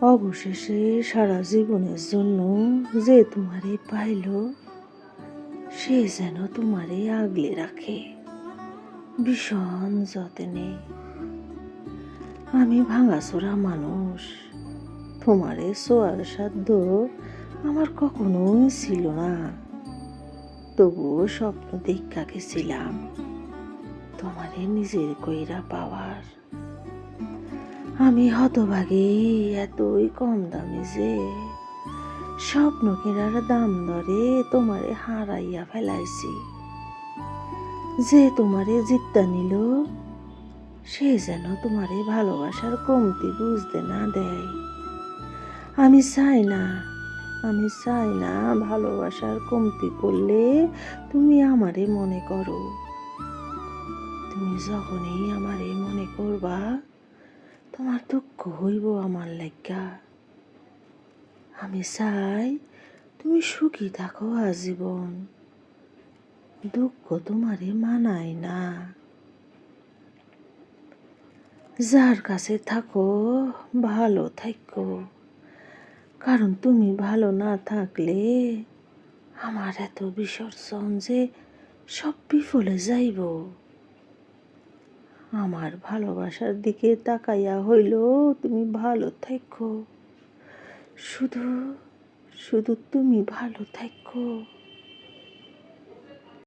অবশেষে সারা জীবনের জন্য যে তোমারে পাইল, সে যেন তোমারে আগলে রাখে। ভীষণ যত্নে। আমি ভাঙাচোরা মানুষ। তোমারে সোয়ার সাধ্য আমার কখনোই ছিল না। তবুও স্বপ্ন দেখা গেছিলাম তোমারে নিজের কইরা পাওয়ার। আমি হতভাগী, এতই কম দামি যে স্বপ্ন কেনার দাম ধরে তোমারে হারাইয়া ফেলাইছি। যে তোমারে জিত্তা নিল, সে যেন তোমারে ভালোবাসার কমতি বুঝতে না দেয়। আমি চাই না, আমি চাই না ভালোবাসার কমতি পড়লে তুমি আমারে মনে করো। তুমি যখনই আমারে মনে করবা তোমার দুঃখ হইব আমার লাগা আমি চাই তুমি সুখী থাকো আজীবন। দুঃখ তোমারে মানায় না। যার কাছে থাকো, ভালো থাকো কারণ তুমি ভালো না থাকলে আমার এত বিসর্জন যে সব বিফলে যাইব। আমার ভালোবাসার দিকে তাকাইয়া হইল তুমি ভালো থাকো। শুধু শুধু তুমি ভালো থাকো।